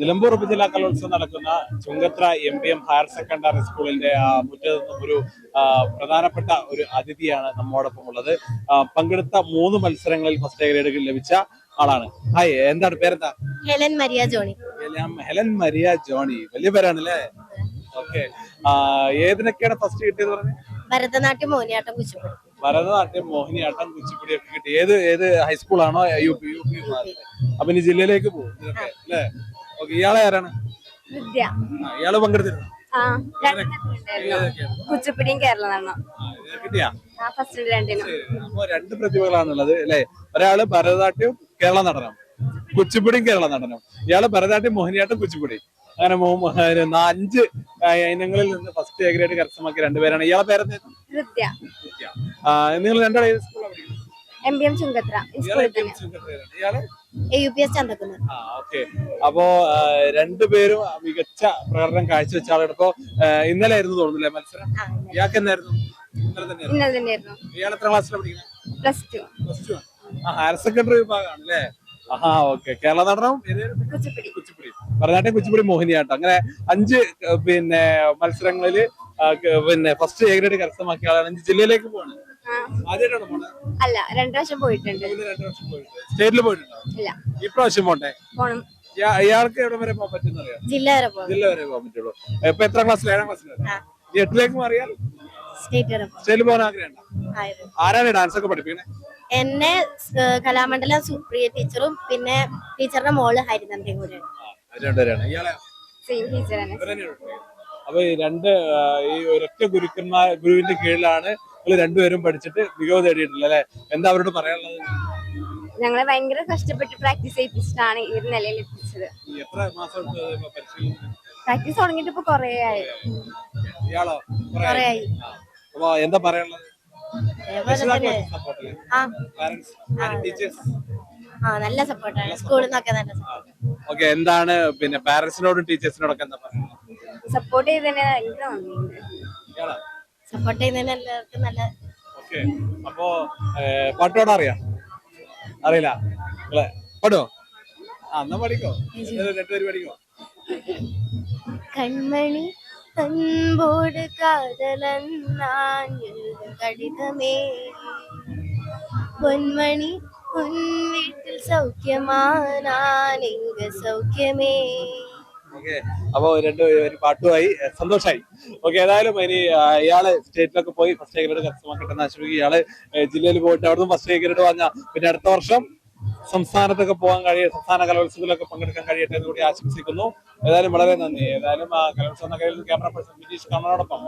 നിലമ്പൂർ ഉപജില്ലാ കലോത്സവം നടക്കുന്ന Chungathara M P M higher secondary സ്കൂളിന്റെ മുറ്റത്ത് നിന്നും ഒരു പ്രധാനപ്പെട്ട ഒരു അതിഥിയാണ് നമ്മോടൊപ്പം ഉള്ളത്. പങ്കെടുത്ത മൂന്ന് മത്സരങ്ങളിൽ ഫസ്റ്റ് ഗ്രേഡുകൾ ലഭിച്ച ആളാണ്. ഹായ് എന്താണ് പേരെന്താ? Helen Maria Johny. Helen Maria Johny. വലിയ പേരാണല്ലേ? ഓക്കെ ഏതിനൊക്കെയാണ് ഫസ്റ്റ് കിട്ടിയത് പറഞ്ഞത് ഭരതനാട്യം മോഹിനിയാട്ടം കുച്ചിപ്പുടി. ഭരതനാട്യം മോഹിനിയാട്ടം കുച്ചിപ്പുടി ഒക്കെ കിട്ടി. ഏത് ഏത് ഹൈസ്കൂളാണോ യു പി യു പി. അപ്പൊ ഇനി ജില്ലയിലേക്ക് പോകും. അല്ലേ? ഇയാളെ ആരാണ്? വിദ്യ. ഇയാൾ പങ്കെടുത്തിരുന്നു? ആ? കുച്ചിപ്പുടിയും കേരള നടനം ആ, കിട്ടിയാ ഫസ്റ്റ് രണ്ടിനും. അപ്പൊ രണ്ട് പ്രതിഭകളാണുള്ളത് അല്ലെ? ഒരാൾ ഭരതനാട്യം കേരള നടനം. കുച്ചിപ്പുടിയും കേരള നടനം. ഇയാൾ ഭരതനാട്യം മോഹിനിയാട്ടം കുച്ചിപ്പുടി. അങ്ങനെ അഞ്ച് ഇനങ്ങളിൽ നിന്ന് ഫസ്റ്റ് ഏകരായിട്ട് ഗ്രേഡ് കരസ്ഥമാക്കിയ രണ്ടുപേരാണ്. ഇയാളെ പേരെന്തായിരുന്നു? നിങ്ങൾ രണ്ടാളെ സ്കൂളിലാണ് പഠിക്കുന്നത്? എം ബി എം ചുങ്കത്ര ഈ ഇയാളെ സ്കൂളിൽ തന്നെ. സെക്രട്ടറിയാണ്. ഇയാൾ? A U P S Chanthakkunnu ആ ഓക്കെ. അപ്പോ രണ്ടുപേരും മികച്ച പ്രകടനം കാഴ്ചവെച്ച ആളാണ്. ഇപ്പോ ഇന്നലെ ആയിരുന്നു തോന്നുന്നില്ലേ മത്സരം. ഇയാൾക്ക് എന്നായിരുന്നു? ഇന്നലെ തന്നെയായിരുന്നു. ഇന്നലെ തന്നെയായിരുന്നു. ഇയാൾ എത്ര ക്ലാസ്സിലാണ് പഠിക്കുന്നത്? Plus two. പ്ലസ് ടു ആ ഹയർ സെക്കൻഡറി വിഭാഗമാണ് അല്ലേ? ആഹാ ഓക്കെ. കേരള നടനം? കുച്ചിപ്പുടി. ഭരതനാട്യം കുച്ചിപ്പുടി മോഹിനിയാട്ടം അങ്ങനെ അഞ്ച് പിന്നെ മത്സരങ്ങളിൽ പിന്നെ ഫസ്റ്റ് എ ഗ്രേഡ് കരസ്ഥമാക്കിയ ആളാണ്. അഞ്ച് ജില്ലയിലേക്ക് പോണത് അല്ല രണ്ടു പ്രാവശ്യം പോയിട്ടുണ്ട്. സ്റ്റേറ്റിൽ പോയിട്ടുണ്ടോ. ഇല്ല. ഇപ്രാവശ്യം പോണ്ടേ? പോണം. ഇയാൾക്ക് എവിടെ വരെ പോകാൻ പറ്റുന്ന അറിയാം ജില്ല വരെ പോകാം ജില്ല വരെ പോകാൻ പറ്റുള്ളൂ. ഇപ്പൊ എത്ര ക്ലാസ്സിൽ ഏഴാം. ഈ എട്ടിലേക്ക് മാറിയാൽ? സ്റ്റേറ്റിൽ പോകാൻ ആഗ്രഹമുണ്ടോ ആരാണ് ഡാൻസ് ഒക്കെ പഠിപ്പിക്കണേ? എന്നെ കലാമണ്ഡലം സുപ്രിയ ടീച്ചറും പിന്നെ ടീച്ചറുടെ മോൾ ഹരിനന്ദയും കൂടെയാണ് സെയിം ടീച്ചർ തന്നെ. അപ്പൊ രണ്ട് ഈ ഒരൊറ്റ ഗുരുക്കന്മാർ ഗുരുവിന്റെ കീഴിലാണ് നിങ്ങൾ രണ്ടുപേരും പഠിച്ചിട്ട് മികവ് നേടിയിട്ടുള്ളത് അല്ലെ? എന്താ അവരോട് പറയാനുള്ളത്? ഞങ്ങളെ ഭയങ്കര കഷ്ടപ്പെട്ട് പ്രാക്ടീസ് ചെയ്യിപ്പിച്ചിട്ടാണ് ഈ ഒരു നിലയിൽ എത്തിച്ചത്. എത്ര മാസം പ്രാക്ടീസ് തുടങ്ങിയിട്ട് ഇപ്പൊ കൊറേ ആയി. ഇയാളോ? കുറെ ആയി. അപ്പൊ എന്താ പറയാനുള്ളത്? ആ. നല്ല സപ്പോർട്ടാണ് സ്കൂളിൽ നിന്നൊക്കെ നല്ല ഓക്കെ എന്താണ് പിന്നെ പാരന്റ്സിനോടും ടീച്ചേഴ്സിനോടൊക്കെ എന്താ പറയുന്നത് സപ്പോർട്ട് ചെയ്തതിന് ഭയങ്കര നന്ദിയുണ്ട് സപ്പോർട്ട് ചെയ്യുന്നതിന് എല്ലാവർക്കും നല്ല ഓക്കെ. അപ്പോ പാട്ടോട് അറിയാം? അറിയില്ല. അല്ലേ? പാടുവോ? ആ എന്നാ പഠിക്കോ. പഠിക്കോ. കൺമണി അൻപോട് കാതലന്നാൻ പൊന്മണി ഉൻ വീട്ടിൽ സൗഖ്യമാനാൻ സൗഖ്യമേ ഓക്കെ. അപ്പൊ രണ്ട് ഒരു പാട്ടുമായി സന്തോഷമായി ഓക്കെ ഏതായാലും ഇനി ഇയാൾ സ്റ്റേറ്റിലൊക്കെ പോയി ഫസ്റ്റ് ഏക്കറോട് കരസ്ഥമാക്കട്ടെ എന്ന് ആശ്രയിക്കുക ഇയാൾ ജില്ലയിൽ പോയിട്ട് അവിടുന്ന് ഫസ്റ്റ് ഏക്കറോട് വാങ്ങ പിന്നെ അടുത്ത വർഷം സംസ്ഥാനത്തൊക്കെ പോകാൻ കഴിയ സംസ്ഥാന കലോത്സവത്തിലൊക്കെ പങ്കെടുക്കാൻ കഴിയട്ടെ എന്ന് കൂടി ആശംസിക്കുന്നു. ഏതായാലും വളരെ നന്ദി. ഏതായാലും കലോത്സവ നഗരയിൽ ക്യാമറ പേഴ്സൺ ബിനീഷ് കണ്ണനോടൊപ്പം